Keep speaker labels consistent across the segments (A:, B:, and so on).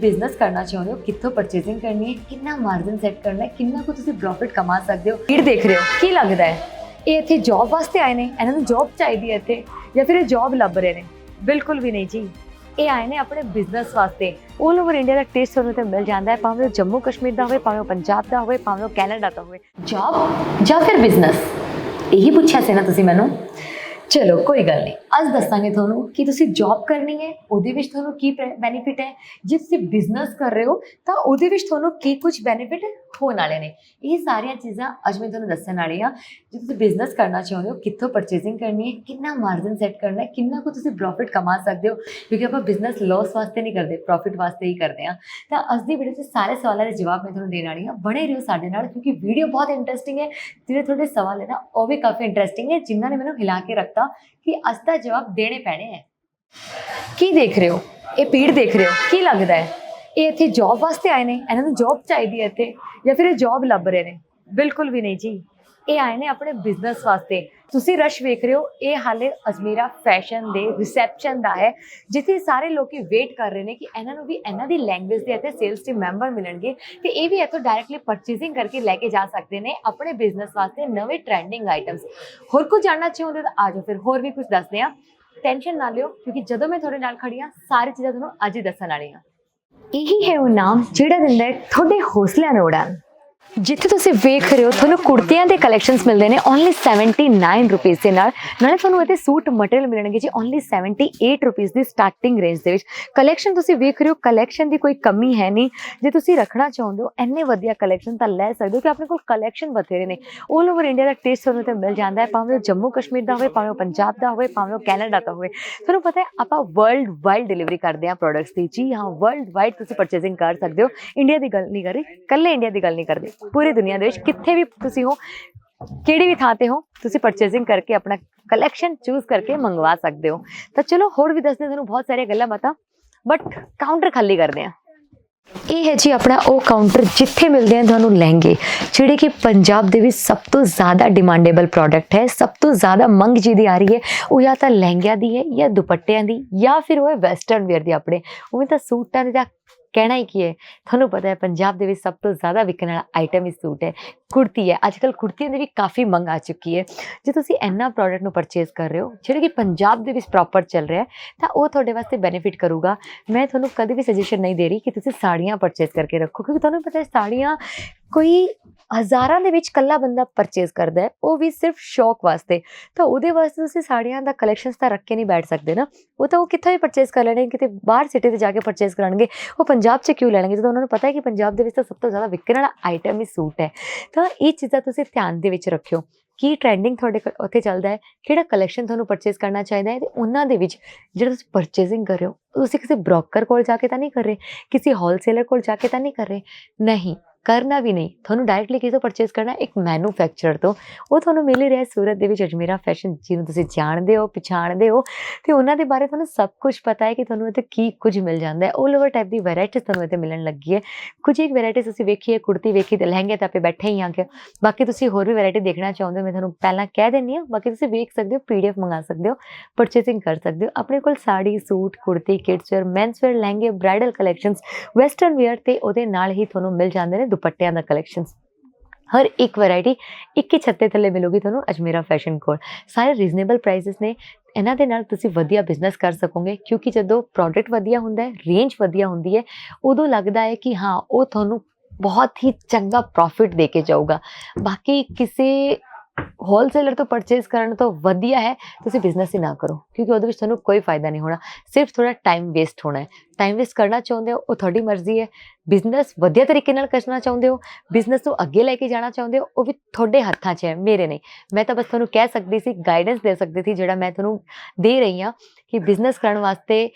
A: Business ਕਰਨਾ ਚਾਹੁੰਦੇ ਹੋ, ਕਿੱਥੋਂ ਪਰਚੇਸਿੰਗ ਕਰਨੀ ਹੈ, ਕਿੰਨਾ ਮਾਰਜਨ ਸੈੱਟ ਕਰਨਾ ਹੈ, ਕਿੰਨਾ ਕੁ ਤੁਸੀਂ ਪ੍ਰੋਫਿਟ ਕਮਾ ਸਕਦੇ ਹੋ, ਭੀੜ ਦੇਖ ਰਹੇ ਹੋ, ਕੀ ਲੱਗਦਾ ਹੈ? ਇਹ ਇੱਥੇ ਜੌਬ ਵਾਸਤੇ ਆਏ ਨੇ, ਇਹਨਾਂ ਨੂੰ ਜੌਬ ਚਾਹੀਦੀ ਹੈ ਇੱਥੇ, ਜਾਂ ਫਿਰ ਇਹ ਜੌਬ ਲੱਭ ਰਹੇ ਨੇ? ਬਿਲਕੁਲ ਵੀ ਨਹੀਂ ਜੀ। ਇਹ ਆਏ ਨੇ ਆਪਣੇ ਬਿਜ਼ਨਸ ਵਾਸਤੇ। 올 ਓਵਰ ਇੰਡੀਆ ਦਾ ਟੇਸਟ ਤੁਹਾਨੂੰ ਤੇ ਮਿਲ ਜਾਂਦਾ ਹੈ, ਭਾਵੇਂ ਉਹ ਜੰਮੂ ਕਸ਼ਮੀਰ ਦਾ ਹੋਵੇ, ਭਾਵੇਂ ਉਹ ਪੰਜਾਬ ਦਾ ਹੋਵੇ, ਭਾਵੇਂ ਉਹ ਕੈਨੇਡਾ ਦਾ ਹੋਵੇ। ਜੌਬ ਜਾਂ ਫਿਰ ਬਿਜ਼ਨਸ ਇਹੀ ਪੁੱਛਿਆ ਸੀ ਨਾ ਤੁਸੀਂ ਮੈਨੂੰ। ਚਲੋ, ਕੋਈ ਗੱਲ ਨਹੀਂ। ਅੱਜ ਦੱਸਾਂਗੇ ਤੁਹਾਨੂੰ ਕਿ ਤੁਸੀਂ ਜੌਬ ਕਰਨੀ ਹੈ, ਉਹਦੇ ਵਿੱਚ ਤੁਹਾਨੂੰ ਕੀ ਬੈਨੀਫਿਟ ਹੈ। ਜੇ ਤੁਸੀਂ ਬਿਜ਼ਨਸ ਕਰ ਰਹੇ ਹੋ, ਤਾਂ ਉਹਦੇ ਵਿੱਚ ਤੁਹਾਨੂੰ ਕੀ ਕੁਝ ਬੈਨੀਫਿਟ ਹੋਣ ਵਾਲੇ ਨੇ। ਇਹ ਸਾਰੀਆਂ ਚੀਜ਼ਾਂ ਅੱਜ ਮੈਂ ਤੁਹਾਨੂੰ ਦੱਸਣ ਵਾਲੀ ਹਾਂ। ਜੇ ਤੁਸੀਂ ਬਿਜ਼ਨਸ ਕਰਨਾ ਚਾਹੁੰਦੇ ਹੋ, ਕਿੱਥੋਂ ਪਰਚੇਸਿੰਗ ਕਰਨੀ ਹੈ, ਕਿੰਨਾ ਮਾਰਜਨ ਸੈੱਟ ਕਰਨਾ ਹੈ, ਕਿੰਨਾ ਕੁ ਤੁਸੀਂ ਪ੍ਰੋਫਿਟ ਕਮਾ ਸਕਦੇ ਹੋ, ਕਿਉਂਕਿ ਆਪਾਂ ਬਿਜ਼ਨਸ ਲਾਸ ਵਾਸਤੇ ਨਹੀਂ ਕਰਦੇ ਪ੍ਰੋਫਿਟ ਵਾਸਤੇ ਹੀ ਕਰਦੇ ਹਾਂ। ਤਾਂ ਅੱਜ ਦੀ ਵੀਡੀਓ 'ਚ ਸਾਰੇ ਸਵਾਲਾਂ ਦੇ ਜਵਾਬ ਮੈਂ ਤੁਹਾਨੂੰ ਦੇਣ ਵਾਲੀ ਹਾਂ। ਬਣੇ ਰਹੋ ਸਾਡੇ ਨਾਲ, ਕਿਉਂਕਿ ਵੀਡੀਓ ਬਹੁਤ ਇੰਟਰਸਟਿੰਗ ਹੈ। ਜਿਹੜੇ ਤੁਹਾਡੇ ਸਵਾਲ ਹੈ ਨਾ, ਉਹ ਵੀ ਕਾਫੀ ਇੰਟਰਸਟਿੰਗ ਹੈ, ਜਿਨ੍ਹਾਂ ਨੇ ਮੈਨੂੰ ਹਿਲਾ ਕੇ ਰੱਖਤਾ ਕਿ ਅੱਜ ਦਾ ਜਵਾਬ ਦੇਣੇ ਪੈਣੇ ਹੈ। ਕੀ ਦੇਖ ਰਹੇ ਹੋ? ਇਹ ਪੀੜ ਦੇਖ ਰਹੇ ਹੋ? ਕੀ ਲੱਗਦਾ ਹੈ? ਇਹ ਇੱਥੇ ਜੌਬ ਵਾਸਤੇ ਆਏ ਨੇ, ਇਹਨਾਂ ਨੂੰ ਜੌਬ ਚਾਹੀਦੀ ਹੈ ਇੱਥੇ, ਜਾਂ ਫਿਰ ਇਹ ਜੌਬ ਲੱਭ ਰਹੇ ਨੇ? ਬਿਲਕੁਲ ਵੀ ਨਹੀਂ ਜੀ। ਇਹ ਆਏ ਨੇ ਆਪਣੇ ਬਿਜ਼ਨਸ ਵਾਸਤੇ। ਤੁਸੀਂ ਰਸ਼ ਵੇਖ ਰਹੇ ਹੋ, ਇਹ ਹਾਲੇ ਅਜ਼ਮੀਰਾ ਫੈਸ਼ਨ ਦੇ ਰਿਸੈਪਸ਼ਨ ਦਾ ਹੈ, ਜਿੱਥੇ ਸਾਰੇ ਲੋਕੀ ਵੇਟ ਕਰ ਰਹੇ ਨੇ ਕਿ ਇਹਨਾਂ ਨੂੰ ਵੀ ਇਹਨਾਂ ਦੀ ਲੈਂਗੁਏਜ ਦੇ ਇੱਥੇ ਸੇਲਸ ਟੀਮ ਮੈਂਬਰ ਮਿਲਣਗੇ, ਤੇ ਇਹ ਵੀ ਇੱਥੋਂ ਡਾਇਰੈਕਟਲੀ ਪਰਚੇਸਿੰਗ ਕਰਕੇ ਲੈ ਕੇ ਜਾ ਸਕਦੇ ਨੇ ਆਪਣੇ ਬਿਜ਼ਨਸ ਵਾਸਤੇ ਨਵੇਂ ਟ੍ਰੈਂਡਿੰਗ ਆਈਟਮਸ ਹੋਰ ਕੁਝ ਜਾਣਨਾ ਚਾਹੁੰਦੇ ਤਾਂ ਆਜੋ ਫਿਰ ਹੋਰ ਵੀ ਕੁਝ ਦੱਸਦੇ ਆ ਟੈਨਸ਼ਨ ਨਾ ਲਿਓ, ਕਿਉਂਕਿ ਜਦੋਂ ਮੈਂ ਤੁਹਾਡੇ ਨਾਲ ਖੜੀ ਹਾਂ, ਸਾਰੀ ਚੀਜ਼ਾਂ ਤੁਹਾਨੂੰ ਅੱਜ ਹੀ ਦੱਸਣ ਵਾਲੀ ਹਾਂ। ਇਹੀ ਹੈ ਉਹ ਨਾਮ ਜਿਹੜਾ ਦਿੰਦਾ ਹੈ ਤੁਹਾਡੇ ਹੌਸਲਿਆਂ ਨੂੰ ਉਡਾਨ ਜਿੱਥੇ ਤੁਸੀਂ ਵੇਖ ਰਹੇ ਹੋ, ਤੁਹਾਨੂੰ ਕੁੜਤੀਆਂ ਦੇ ਕਲੈਕਸ਼ਨਸ ਮਿਲਦੇ ਨੇ ਓਨਲੀ 79 ਰੁਪਏ ਦੇ ਨਾਲ। ਨਾਲੇ ਤੁਹਾਨੂੰ ਇਹਦੇ ਸੂਟ ਮਟੀਰੀਅਲ ਮਿਲਣਗੇ ਜੀ ਓਨਲੀ 78 ਰੁਪਏ ਦੀ ਸਟਾਰਟਿੰਗ ਰੇਂਜ ਦੇ ਵਿੱਚ। ਕਲੈਕਸ਼ਨ ਤੁਸੀਂ ਵੇਖ ਰਹੇ ਹੋ ਕਲੈਕਸ਼ਨ ਦੀ ਕੋਈ ਕਮੀ ਹੈ ਨਹੀਂ। ਜੇ ਤੁਸੀਂ ਰੱਖਣਾ ਚਾਹੁੰਦੇ ਹੋ, ਇੰਨੇ ਵਧੀਆ ਕਲੈਕਸ਼ਨ ਤਾਂ ਲੈ ਸਕਦੇ ਹੋ ਕਿ ਆਪਣੇ ਕੋਲ ਕਲੈਕਸ਼ਨ ਬਥੇਰੇ ਨੇ। 올 ਓਵਰ ਇੰਡੀਆ ਦਾ ਟੇਸਟ ਤੁਹਾਨੂੰ ਤੇ ਮਿਲ ਜਾਂਦਾ ਹੈ, ਭਾਵੇਂ ਉਹ ਜੰਮੂ ਕਸ਼ਮੀਰ ਦਾ ਹੋਵੇ, ਭਾਵੇਂ ਉਹ ਪੰਜਾਬ ਦਾ ਹੋਵੇ, ਭਾਵੇਂ ਉਹ ਕੈਨੇਡਾ ਦਾ ਹੋਵੇ। ਤੁਹਾਨੂੰ ਪਤਾ ਹੈ, ਆਪਾਂ ਵਰਲਡ ਵਾਈਡ ਡਿਲੀਵਰੀ ਕਰਦੇ ਹਾਂ ਪ੍ਰੋਡਕਟਸ ਦੀ। ਜੀ ਹਾਂ ਵਰਲਡ ਵਾਈਡ ਤੁਸੀਂ ਪਰਚੇਸਿੰਗ ਕਰ ਸਕਦੇ ਹੋ। ਇੰਡੀਆ ਦੀ ਗੱਲ ਨਹੀਂ ਕਰ ਰਹੀ ਕੱਲੇ ਇੰਡੀਆ ਦੀ ਗੱਲ ਨਹੀਂ ਕਰਦੇ। ਪੂਰੀ ਦੁਨੀਆ ਦੇ ਵਿੱਚ ਕਿੱਥੇ ਵੀ ਤੁਸੀਂ ਹੋ, ਕਿਹੜੀ ਵੀ ਥਾਂ ਤੇ ਹੋ, ਤੁਸੀਂ ਪਰਚੇਸਿੰਗ ਕਰਕੇ ਆਪਣਾ ਕਲੈਕਸ਼ਨ ਚੂਜ਼ ਕਰਕੇ ਮੰਗਵਾ ਸਕਦੇ ਹੋ। ਤਾਂ ਚਲੋ ਹੋਰ ਵੀ ਦੱਸਦੇ ਤੁਹਾਨੂੰ ਬਹੁਤ ਸਾਰੀਆਂ ਗੱਲਾਂ ਬਾਤਾਂ ਬਟ ਕਾਊਂਟਰ ਖਾਲੀ ਕਰਦੇ ਹਾਂ। ਇਹ ਹੈ ਜੀ ਆਪਣਾ ਉਹ ਕਾਊਂਟਰ ਜਿੱਥੇ ਮਿਲਦੇ ਆ ਤੁਹਾਨੂੰ ਲਹਿੰਗੇ, ਜਿਹੜੇ ਕਿ ਪੰਜਾਬ ਦੇ ਵਿੱਚ ਸਭ ਤੋਂ ਜ਼ਿਆਦਾ ਡਿਮਾਂਡੇਬਲ ਪ੍ਰੋਡਕਟ ਹੈ, ਸਭ ਤੋਂ ਜ਼ਿਆਦਾ ਮੰਗ ਜਿਹਦੀ ਆ ਰਹੀ ਹੈ, ਉਹ ਜਾਂ ਤਾਂ ਲਹਿੰਗਿਆਂ ਦੀ ਹੈ ਜਾਂ ਦੁਪੱਟਿਆਂ ਦੀ, ਜਾਂ ਫਿਰ ਉਹ ਹੈ ਵੈਸਟਰਨ ਵੇਅਰ ਦੀ ਆਪਣੇ, ਉਵੇਂ ਤਾਂ ਸੂਟਾਂ ਦੇ ਜਾਂ ਕਹਿਣਾ ਹੀ ਕੀ ਹੈ? ਤੁਹਾਨੂੰ ਪਤਾ ਹੈ ਪੰਜਾਬ ਦੇ ਵਿੱਚ ਸਭ ਤੋਂ ਜ਼ਿਆਦਾ ਵਿਕਣ ਵਾਲਾ ਆਈਟਮ ਹੀ ਸੂਟ ਹੈ, ਕੁੜਤੀ ਹੈ। ਅੱਜਕੱਲ ਕੁੜਤੀਆਂ ਦੀ ਵੀ ਕਾਫੀ ਮੰਗ ਆ ਚੁੱਕੀ ਹੈ। ਜੇ ਤੁਸੀਂ ਇੰਨਾ ਪ੍ਰੋਡਕਟ ਨੂੰ ਪਰਚੇਸ ਕਰ ਰਹੇ ਹੋ, ਜਿਹੜੇ ਕਿ ਪੰਜਾਬ ਦੇ ਵਿੱਚ ਪ੍ਰੋਪਰ ਚੱਲ ਰਿਹਾ ਹੈ, ਤਾਂ ਉਹ ਤੁਹਾਡੇ ਵਾਸਤੇ ਬੈਨੀਫਿਟ ਕਰੂਗਾ। ਮੈਂ ਤੁਹਾਨੂੰ ਕਦੇ ਵੀ ਸੁਜੈਸ਼ਨ ਨਹੀਂ ਦੇ ਰਹੀ ਕਿ ਤੁਸੀਂ ਸਾੜੀਆਂ ਪਰਚੇਸ ਕਰਕੇ ਰੱਖੋ, ਕਿਉਂਕਿ ਤੁਹਾਨੂੰ ਪਤਾ ਹੈ ਸਾੜੀਆਂ ਕੋਈ ਹਜ਼ਾਰਾਂ ਦੇ ਵਿੱਚ ਕੱਲਾ ਬੰਦਾ ਪਰਚੇਸ ਕਰਦਾ ਹੈ, ਉਹ ਵੀ ਸਿਰਫ ਸ਼ੌਕ ਵਾਸਤੇ। ਤਾਂ ਉਹਦੇ ਵਾਸਤੇ ਤੁਸੀਂ ਸਾੜੀਆਂ ਦਾ ਕਲੈਕਸ਼ਨਸ ਤਾਂ ਰੱਖ ਕੇ ਨਹੀਂ ਬੈਠ ਸਕਦੇ ਨਾ। ਉਹ ਤਾਂ ਉਹ ਕਿੱਥੋਂ ਵੀ ਪਰਚੇਸ ਕਰ ਲੈਣਗੇ, ਕਿਤੇ ਬਾਹਰ ਸਿਟੀ ਤੇ ਜਾ ਕੇ ਪਰਚੇਸ ਕਰਨਗੇ ਉਹ ਪੰਜਾਬ 'ਚ ਕਿਉਂ ਲੈਣਗੇ? ਜਦੋਂ ਉਹਨਾਂ ਨੂੰ ਪਤਾ ਹੈ ਕਿ ਪੰਜਾਬ ਦੇ ਵਿੱਚ ਤਾਂ ਸਭ ਤੋਂ ਜ਼ਿਆਦਾ ਵਿਕਣ ਵਾਲਾ ਆਈਟਮ ਹੀ ਸੂਟ ਹੈ। ਤਾਂ ਇਹ ਚੀਜ਼ਾਂ ਤੁਸੀਂ ਧਿਆਨ ਦੇ ਵਿੱਚ ਰੱਖਿਓ। ਕੀ ਟ੍ਰੈਂਡਿੰਗ ਤੁਹਾਡੇ ਕੋਲ ਉੱਥੇ ਚੱਲਦਾ ਹੈ? ਕਿਹੜਾ ਕਲੈਕਸ਼ਨ ਤੁਹਾਨੂੰ ਪਰਚੇਸ ਕਰਨਾ ਚਾਹੀਦਾ ਹੈ? ਤੇ ਉਹਨਾਂ ਦੇ ਵਿੱਚ ਜਿਹੜਾ ਤੁਸੀਂ ਪਰਚੇਸਿੰਗ ਕਰ ਰਹੇ ਹੋ ਤੁਸੀਂ ਕਿਸੇ ਬ੍ਰੋਕਰ ਕੋਲ ਜਾ ਕੇ ਤਾਂ ਨਹੀਂ ਕਰ ਰਹੇ? ਕਿਸੇ ਹੋਲਸੇਲਰ ਕੋਲ ਜਾ ਕੇ ਤਾਂ ਨਹੀਂ ਕਰ ਰਹੇ? ਨਹੀਂ। ਕਰਨਾ ਵੀ ਨਹੀਂ। ਤੁਹਾਨੂੰ ਡਾਇਰੈਕਟਲੀ ਕਿਸੇ ਤੋਂ ਪਰਚੇਸ ਕਰਨਾ? ਇੱਕ ਮੈਨੂਫੈਕਚਰਰ ਤੋਂ। ਉਹ ਤੁਹਾਨੂੰ ਮਿਲ ਹੀ ਰਿਹਾ ਸੂਰਤ ਦੇ ਵਿੱਚ, ਅਜਮੇਰਾ ਫੈਸ਼ਨ ਜਿਹਨੂੰ ਤੁਸੀਂ ਜਾਣਦੇ ਹੋ, ਪਛਾਣਦੇ ਹੋ। ਤੇ ਉਹਨਾਂ ਦੇ ਬਾਰੇ ਤੁਹਾਨੂੰ ਸਭ ਕੁਝ ਪਤਾ ਹੈ ਕਿ ਤੁਹਾਨੂੰ ਇੱਥੇ ਕੀ ਕੁਝ ਮਿਲ ਜਾਂਦਾ ਹੈ। 올 ਓਵਰ ਟਾਈਪ ਦੀ ਵੈਰਾਈਟੀਜ਼ ਤੁਹਾਨੂੰ ਇੱਥੇ ਮਿਲਣ ਲੱਗੀ ਹੈ। ਕੁਝ ਇੱਕ ਵੈਰਾਈਟੀ ਤੁਸੀਂ ਵੇਖੀ ਹੈ, ਕੁੜਤੀ ਵੇਖੀ ਤੇ ਲਹਿੰਗੇ ਤਾਂ ਆਪੇ ਬੈਠੇ ਹੀ ਆ ਕੇ। ਬਾਕੀ ਤੁਸੀਂ ਹੋਰ ਵੀ ਵੈਰਾਈਟੀ ਦੇਖਣਾ ਚਾਹੁੰਦੇ ਹੋ, ਮੈਂ ਤੁਹਾਨੂੰ ਪਹਿਲਾਂ ਕਹਿ ਦਿੰਨੀ ਹਾਂ। ਬਾਕੀ ਤੁਸੀਂ ਵੇਖ ਸਕਦੇ ਹੋ ਪੀਡੀਐਫ ਮੰਗਾ ਸਕਦੇ ਹੋ ਪਰਚੇਸਿੰਗ ਕਰ ਸਕਦੇ ਹੋ। ਆਪਣੇ ਕੋਲ sari, suit, kurti kids wear men's wear ਲਹਿੰਗੇ ਬ੍ਰਾਈਡਲ ਕਲੈਕਸ਼ਨਸ ਵੈਸਟਰਨ ਵੇਅਰ ਤੇ ਉਹਦੇ ਨਾਲ ਹੀ ਤੁਹਾਨੂੰ ਮਿਲ ਜਾਂਦੇ ਨੇ। ਦੁਪੱਟਿਆਂ ਦਾ ਕਲੈਕਸ਼ਨਸ ਹਰ ਇੱਕ ਵੈਰਾਈਟੀ ਇੱਕ ਹੀ ਛੱਤੇ ਥੱਲੇ ਮਿਲੂਗੀ ਤੁਹਾਨੂੰ ਅਜਮੇਰਾ ਫੈਸ਼ਨ ਕੋਲ। ਸਾਰੇ ਰੀਜ਼ਨੇਬਲ ਪ੍ਰਾਈਸਸ ਨੇ। ਇਹਨਾਂ ਦੇ ਨਾਲ ਤੁਸੀਂ ਵਧੀਆ ਬਿਜ਼ਨਸ ਕਰ ਸਕੋਗੇ, ਕਿਉਂਕਿ ਜਦੋਂ ਪ੍ਰੋਡਕਟ ਵਧੀਆ ਹੁੰਦਾ ਹੈ ਰੇਂਜ ਵਧੀਆ ਹੁੰਦੀ ਹੈ, ਉਦੋਂ ਲੱਗਦਾ ਹੈ ਕਿ ਹਾਂ, ਉਹ ਤੁਹਾਨੂੰ ਬਹੁਤ ਹੀ ਚੰਗਾ ਪ੍ਰੋਫਿਟ ਦੇ ਕੇ ਜਾਊਗਾ। ਬਾਕੀ ਕਿਸੇ ਹੋਲਸੇਲਰ ਤੋਂ ਪਰਚੇਸ ਕਰਨ ਤੋਂ ਵਧੀਆ ਹੈ, ਤੁਸੀਂ ਬਿਜ਼ਨਸ ਹੀ ਨਾ ਕਰੋ, ਕਿਉਂਕਿ ਉਹਦੇ ਵਿੱਚ ਤੁਹਾਨੂੰ ਕੋਈ ਫਾਇਦਾ ਨਹੀਂ ਹੋਣਾ। ਸਿਰਫ ਥੋੜਾ ਟਾਈਮ ਵੇਸਟ ਹੋਣਾ ਹੈ। ਟਾਈਮ ਵੇਸਟ ਕਰਨਾ ਚਾਹੁੰਦੇ ਹੋ, ਉਹ ਤੁਹਾਡੀ ਮਰਜ਼ੀ ਹੈ। ਬਿਜ਼ਨਸ ਵਧੀਆ ਤਰੀਕੇ ਨਾਲ ਕਰਨਾ ਚਾਹੁੰਦੇ ਹੋ ਬਿਜ਼ਨਸ ਨੂੰ ਅੱਗੇ ਲੈ ਕੇ ਜਾਣਾ ਚਾਹੁੰਦੇ ਹੋ, ਉਹ ਵੀ ਤੁਹਾਡੇ ਹੱਥਾਂ 'ਚ ਹੈ, ਮੇਰੇ ਨਹੀਂ। ਮੈਂ ਤਾਂ ਬਸ ਤੁਹਾਨੂੰ ਕਹਿ ਸਕਦੀ ਸੀ ਗਾਈਡੈਂਸ ਦੇ ਸਕਦੀ ਸੀ, ਜਿਹੜਾ ਮੈਂ ਤੁਹਾਨੂੰ ਦੇ ਰਹੀ ਹਾਂ ਕਿ ਬਿਜ਼ਨਸ ਕਰਨ ਵਾਸਤੇ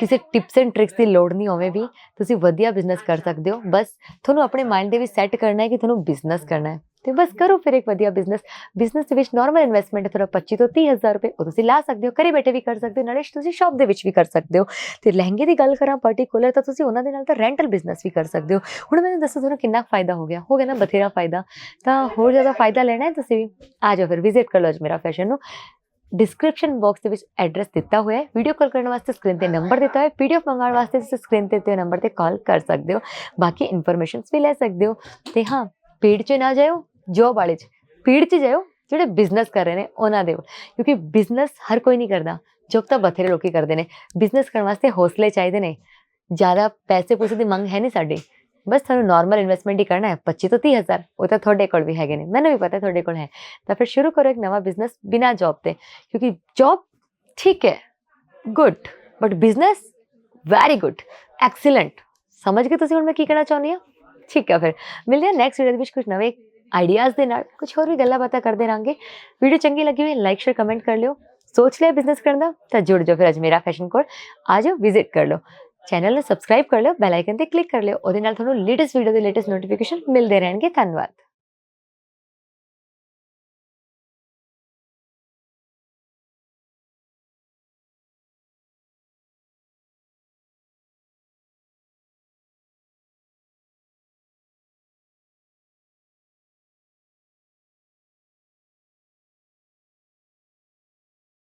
A: ਕਿਸੇ ਟਿਪਸ ਐਂਡ ਟ੍ਰਿਕਸ ਦੀ ਲੋੜ ਨਹੀਂ ਹੋਵੇ ਵੀ ਤੁਸੀਂ ਵਧੀਆ ਬਿਜ਼ਨਸ ਕਰ ਸਕਦੇ ਹੋ। ਬਸ ਤੁਹਾਨੂੰ ਆਪਣੇ ਮਾਈਂਡ ਦੇ ਵਿੱਚ ਸੈੱਟ ਕਰਨਾ ਹੈ ਕਿ ਤੁਹਾਨੂੰ ਬਿਜ਼ਨਸ ਕਰਨਾ ਹੈ। ਤੇ ਬਸ ਕਰੋ ਫਿਰ ਇੱਕ ਵਧੀਆ ਬਿਜ਼ਨਸ ਬਿਜ਼ਨਸ ਦੇ ਵਿੱਚ ਨਾਰਮਲ ਇਨਵੈਸਟਮੈਂਟ ਹੈ ਤੁਹਾਡਾ 25 ਤੋਂ 30 ਹਜ਼ਾਰ ਰੁਪਏ ਉਹ ਤੁਸੀਂ ਲਾ ਸਕਦੇ ਹੋ ਘਰੇ ਬੈਠੇ ਵੀ ਕਰ ਸਕਦੇ ਹੋ ਨਾਲੇ ਤੁਸੀਂ ਸ਼ਾਪ ਦੇ ਵਿੱਚ ਵੀ ਕਰ ਸਕਦੇ ਹੋ ਤੇ ਲਹਿੰਗੇ ਦੀ ਗੱਲ ਕਰਾਂ ਪਾਰਟਿਕੂਲਰ ਤਾਂ ਤੁਸੀਂ ਉਹਨਾਂ ਦੇ ਨਾਲ ਤਾਂ ਰੈਂਟਲ ਬਿਜ਼ਨਸ ਵੀ ਕਰ ਸਕਦੇ ਹੋ ਹੁਣ ਮੈਨੂੰ ਦੱਸੋ ਤੁਹਾਨੂੰ ਕਿੰਨਾ ਫਾਇਦਾ ਹੋ ਗਿਆ ਹੋ ਗਿਆ ਨਾ ਬਥੇਰਾ ਫਾਇਦਾ ਤਾਂ ਹੋਰ ਜ਼ਿਆਦਾ ਫਾਇਦਾ ਲੈਣਾ ਹੈ ਤੁਸੀਂ ਵੀ ਆ ਜਾਓ ਫਿਰ ਵਿਜ਼ਿਟ ਕਰ ਲਓ ਅੱਜ ਮੇਰਾ ਫੈਸ਼ਨ ਨੂੰ ਡਿਸਕ੍ਰਿਪਸ਼ਨ ਬਾਕਸ ਦੇ ਵਿੱਚ ਐਡਰੈਸ ਦਿੱਤਾ ਹੋਇਆ ਹੈ ਵੀਡੀਓ ਕਾਲ ਕਰਨ ਵਾਸਤੇ ਸਕਰੀਨ ਤੇ ਨੰਬਰ ਦਿੱਤਾ ਹੋਇਆ ਹੈ ਪੀਡੀਐਫ ਮੰਗਾਉਣ ਵਾਸਤੇ ਤੁਸੀਂ ਸਕਰੀਨ ਤੇ ਦਿੱਤੇ ਨੰਬਰ ਤੇ ਕਾਲ ਕਰ ਸਕਦੇ ਹੋ ਬਾਕੀ ਇਨਫੋਰਮੇਸ਼ਨਸ ਵੀ ਲੈ ਸਕਦੇ ਹੋ ਤੇ ਹਾਂ ਪੀੜ 'ਚ ਨਾ ਜਾਇਓ ਜੋਬ ਵਾਲੇ 'ਚ। ਪੀੜ 'ਚ ਜਾਇਓ, ਜਿਹੜੇ ਬਿਜ਼ਨਸ ਕਰ ਰਹੇ ਨੇ, ਉਹਨਾਂ ਦੇ ਵੱਲ। ਕਿਉਂਕਿ ਬਿਜ਼ਨਸ ਹਰ ਕੋਈ ਨਹੀਂ ਕਰਦਾ। ਜੋਬ ਤਾਂ ਬਥੇਰੇ ਲੋਕੀ ਕਰਦੇ ਨੇ। ਬਿਜ਼ਨਸ ਕਰਨ ਵਾਸਤੇ ਹੌਸਲੇ ਚਾਹੀਦੇ ਨੇ। ਜ਼ਿਆਦਾ ਪੈਸੇ ਪੂਸੇ ਦੀ ਮੰਗ ਹੈ ਨਹੀਂ ਸਾਡੀ। ਬਸ ਤੁਹਾਨੂੰ ਨਾਰਮਲ ਇਨਵੈਸਟਮੈਂਟ ਹੀ ਕਰਨਾ ਹੈ। 25 ਤੋਂ 30 ਹਜ਼ਾਰ। ਉਹ ਤਾਂ ਤੁਹਾਡੇ ਕੋਲ ਵੀ ਹੈਗੇ ਨੇ। ਮੈਨੂੰ ਵੀ ਪਤਾ ਤੁਹਾਡੇ ਕੋਲ ਹੈ। ਤਾਂ ਫਿਰ ਸ਼ੁਰੂ ਕਰੋ ਇੱਕ ਨਵਾਂ ਬਿਜ਼ਨਸ ਬਿਨਾ ਜੌਬ ਤੇ। ਕਿਉਂਕਿ ਜੌਬ ਠੀਕ ਹੈ। Good but business very good excellent ਸਮਝ ਗਏ ਤੁਸੀਂ ਹੁਣ ਮੈਂ ਕੀ ਕਹਿਣਾ ਚਾਹੁੰਦੀ ਹਾਂ? ਠੀਕ ਹੈ ਫਿਰ। ਮਿਲਦੇ ਹਾਂ ਨੈਕਸਟ ਵੀਡੀਓ ਦੇ ਵਿੱਚ ਕੁਝ ਨਵੇਂ ਆਈਡੀਆਜ਼ ਦੇ ਨਾਲ ਕੁਝ ਹੋਰ ਵੀ ਗੱਲਾਂ ਬਾਤਾਂ ਕਰਦੇ ਰਾਂਗੇ ਵੀਡੀਓ ਚੰਗੀ ਲੱਗੀ ਹੋਈ ਲਾਈਕ ਸ਼ੇਅਰ ਕਮੈਂਟ ਕਰ ਲਿਓ। ਸੋਚ ਲਿਆ ਬਿਜ਼ਨਸ ਕਰਨ ਦਾ, ਤਾਂ ਜੁੜ ਜਾਓ ਫਿਰ ਅੱਜ ਮੇਰਾ ਫੈਸ਼ਨ ਕੋਡ ਆ ਜਾਓ ਵਿਜ਼ਿਟ ਕਰ ਲਓ। ਚੈਨਲ ਨੂੰ ਸਬਸਕ੍ਰਾਈਬ ਕਰ ਲਿਓ ਬੈਲ ਆਈਕਨ ਤੇ ਕਲਿੱਕ ਕਰ ਲਿਓ। ਉਹਦੇ ਨਾਲ ਤੁਹਾਨੂੰ ਲੇਟੈਸਟ ਵੀਡੀਓ ਦੇ ਲੇਟੈਸਟ ਨੋਟੀਫਿਕੇਸ਼ਨ ਮਿਲਦੇ ਰਹਿਣਗੇ। ਧੰਨਵਾਦ।